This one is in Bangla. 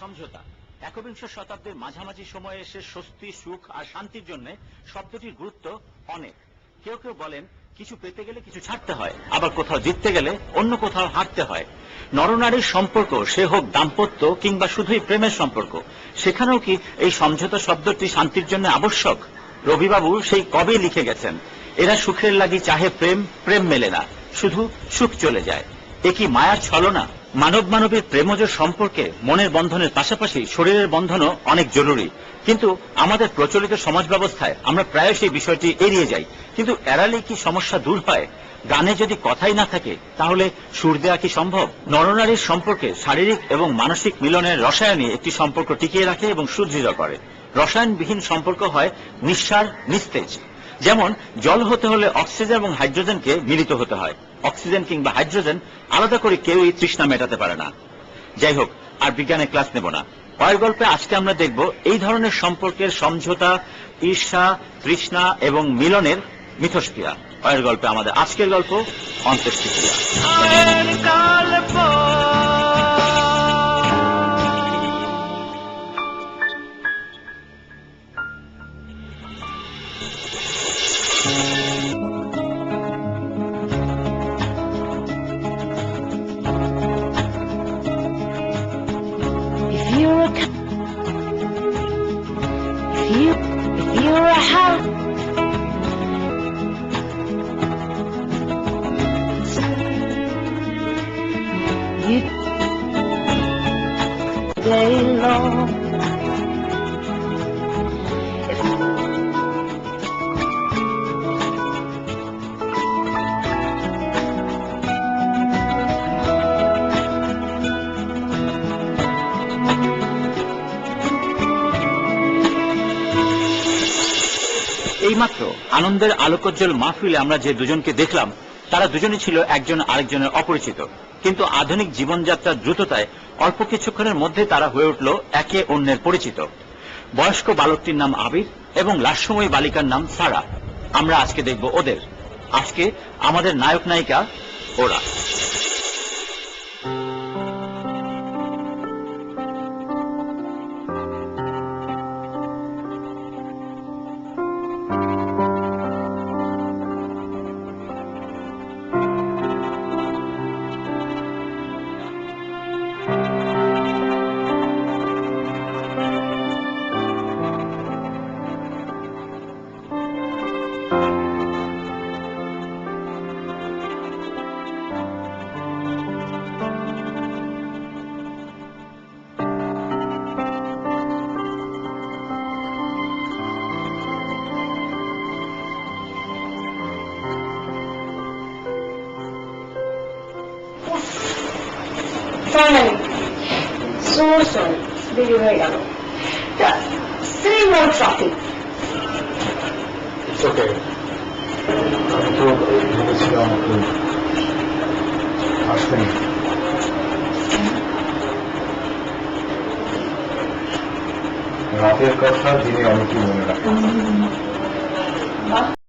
সমঝোতা। একবিংশ শতাব্দীর মাঝামাঝি সময়ে এসে স্বস্তি, সুখ আর শান্তির জন্য শব্দটির গুরুত্ব অনেক। কেউ কেউ বলেন, কিছু পেতে গেলে কিছু ছাড়তে হয়, আবার কোথাও জিততে গেলে অন্য কোথাও হারতে হয়। নরনারীর সম্পর্ক, সে হোক দাম্পত্য কিংবা শুধুই প্রেমের সম্পর্ক, সেখানেও কি এই সমঝোতা শব্দটি শান্তির জন্য আবশ্যক? রবিবাবু সেই কবে লিখে গেছেন, এরা সুখের লাগি চাহে প্রেম প্রেম মেলে না, শুধু সুখ চলে যায়। এ কি মায়ার ছলনা? মানব মানবের প্রেমজ সম্পর্কে মনের বন্ধনের পাশাপাশি শরীরের বন্ধনও অনেক জরুরি। কিন্তু আমাদের প্রচলিত সমাজ ব্যবস্থায় আমরা প্রায় সেই বিষয়টি এড়িয়ে যাই। কিন্তু এড়ালে কি সমস্যা দূর হয়? গানে যদি কথাই না থাকে, তাহলে সুর দেওয়া কি সম্ভব? নরনারীর সম্পর্কে শারীরিক এবং মানসিক মিলনের রসায়নই একটি সম্পর্ক টিকিয়ে রাখে এবং সুদৃঢ় করে। রসায়নবিহীন সম্পর্ক হয় নিঃসার, নিস্তেজ। যেমন, জল হতে হলে অক্সিজেন এবং হাইড্রোজেনকে মিলিত হতে হয়। অক্সিজেন কিংবা হাইড্রোজেন আলাদা করে কেউই তৃষ্ণা মেটাতে পারে না। যাই হোক, আর বিজ্ঞানের ক্লাস নেব না। পরের গল্পে আজকে আমরা দেখব এই ধরনের সম্পর্কের সমঝোতা, ঈর্ষা, তৃষ্ণা এবং মিলনের মিথস্ক্রিয়া। পরের গল্পে আমাদের আজকের গল্প অন্ত্যেষ্টিক্রিয়া if you if you're a house play long. এইমাত্র আনন্দের আলোকোজ্জ্বল মাহফিলে আমরা যে দুজনকে দেখলাম, তারা দুজনই ছিল একজন আরেকজনের অপরিচিত। কিন্তু আধুনিক জীবনযাত্রার দ্রুততায় অল্প কিছুক্ষণের মধ্যে তারা হয়ে উঠল একে অন্যের পরিচিত। বয়স্ক বালকটির নাম আবির এবং লাস্যময়ী বালিকার নাম সারা। আমরা আজকে দেখব ওদের। আজকে আমাদের নায়ক নায়িকা ওরা। Finally. So sorry. দেরি হয়ে গেল সেই মোর ট্রাফিক It's okay. আমি তো ভেবেছিলাম আপনি আসবেন রাতের কথা দিনে অনেকেই মনে রাখে